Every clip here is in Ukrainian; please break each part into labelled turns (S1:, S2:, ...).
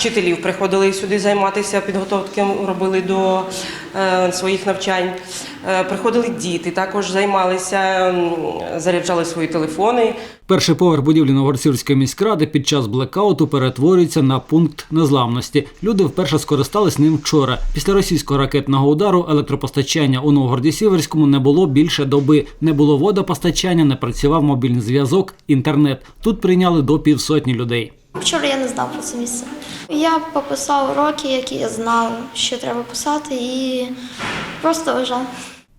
S1: вчителів приходили сюди займатися, підготовки робили до е, своїх навчань. Е, Приходили діти, також займалися, заряджали свої телефони.
S2: Перший поверх будівлі Новгородцівської міськради під час блекауту перетворюється на пункт незламності. Люди вперше скористались ним вчора. Після російського ракетного удару електропостачання у Новгороді Сіверському не було більше доби. Не було водопостачання, не працював мобільний зв'язок, інтернет. Тут прийняли до півсотні людей.
S3: Вчора я не знав про це місце. Я пописав уроки, які я знав, що треба писати, і просто лежав.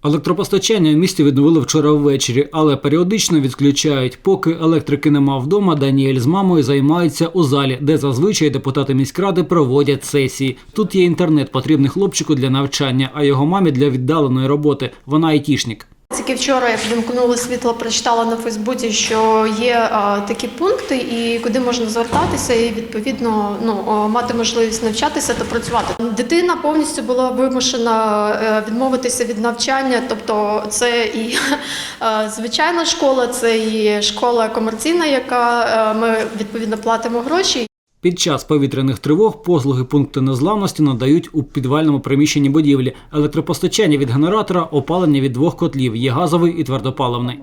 S2: Електропостачання в місті відновили вчора ввечері, але періодично відключають. Поки електрики нема вдома, Даніель з мамою займаються у залі, де зазвичай депутати міськради проводять сесії. Тут є інтернет, потрібний хлопчику для навчання, а його мамі для віддаленої роботи. Вона айтішник.
S4: Тільки вчора, як вимкнули світло, прочитала на Фейсбуці, що є такі пункти, і куди можна звертатися, і відповідно ну мати можливість навчатися та працювати. Дитина повністю була вимушена е, відмовитися від навчання, тобто це і звичайна школа, це і школа комерційна, яка е, ми відповідно платимо гроші.
S2: Під час повітряних тривог послуги пункту незламності надають у підвальному приміщенні будівлі. Електропостачання від генератора, опалення від двох котлів є газовий і твердопаливний.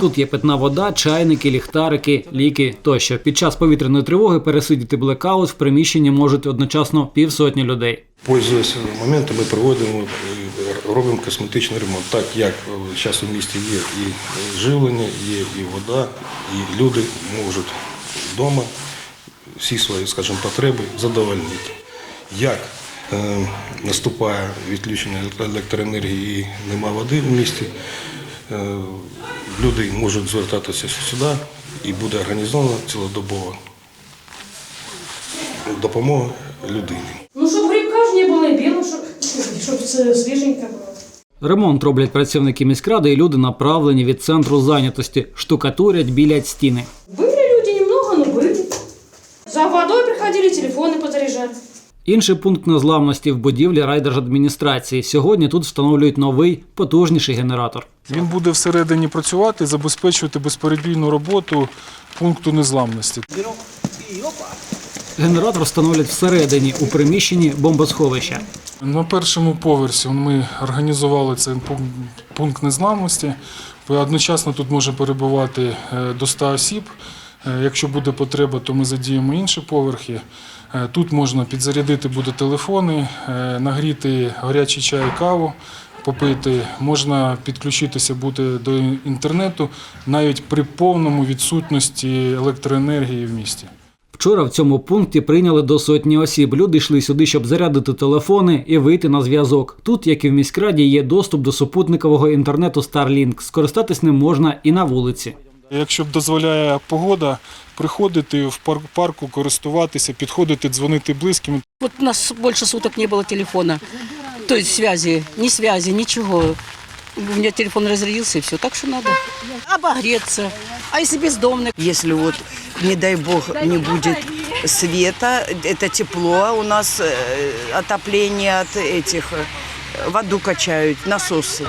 S2: Тут є питна вода, чайники, ліхтарики, ліки тощо. Під час повітряної тривоги пересидіти блекаут в приміщенні можуть одночасно півсотні людей.
S5: Пользуясь моментом, ми проводимо і робимо косметичний ремонт. Так як зараз у місті є і живлення, є і вода, і люди можуть вдома всі свої, скажімо, потреби задовольнити. Як е, наступає відключення електроенергії і нема води в місті, е, люди можуть звертатися сюди і буде організована цілодобова допомога людині.
S6: Ну, щоб грибка ж не було і біло, щоб, щоб це свіженько було.
S2: Ремонт роблять працівники міськради і люди направлені від центру зайнятості, штукатурять, білять стіни.
S6: Были люди немного, но были. За водой приходили телефоны подзаряжать.
S2: Інший пункт незламності в будівлі райдержадміністрації. Сьогодні тут встановлюють новий потужніший генератор.
S7: Він буде всередині працювати, забезпечувати безперебійну роботу пункту незламності.
S2: Генератор встановлять всередині у приміщенні бомбосховища.
S7: На першому поверсі ми організували цей пункт- незламності. Одночасно тут може перебувати е, до 100 осіб. Е, Якщо буде потреба, то ми задіємо інші поверхи. Е, Тут можна підзарядити буде телефони, е, нагріти гарячий чай, каву, попити. Можна підключитися буде до інтернету навіть при повному відсутності електроенергії в місті.
S2: Вчора в цьому пункті прийняли до сотні осіб. Люди йшли сюди, щоб зарядити телефони і вийти на зв'язок. Тут, як і в міськраді, є доступ до супутникового інтернету Starlink. Скористатись ним можна і на вулиці.
S7: Якщо дозволяє погода, приходити в парк- парку, користуватися, підходити, дзвонити близьким.
S8: Вот у нас больше суток не было телефона. То есть связи, ни связи, ничего. У меня телефон разрядился и все. Так что надо обогреться. А если бездомный?
S9: Если вот, не дай бог, не будет света, это тепло, у нас э, отопление от этих, э, воду качают, насосы.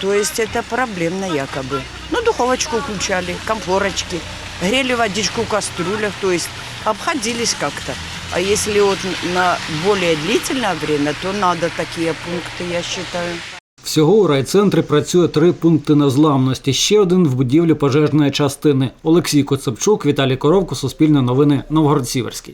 S9: То есть это проблемно якобы. Ну, духовочку включали, комфорочки, грели водичку в кастрюлях, то есть обходились как-то. А если вот на более длительное время, то надо такие пункты, я считаю.
S2: Всього у райцентрі працює три пункти незламності. Ще один в будівлі пожежної частини. Олексій Коцепчук, Віталій Коровко, Суспільне новини, Новгород-Сіверський.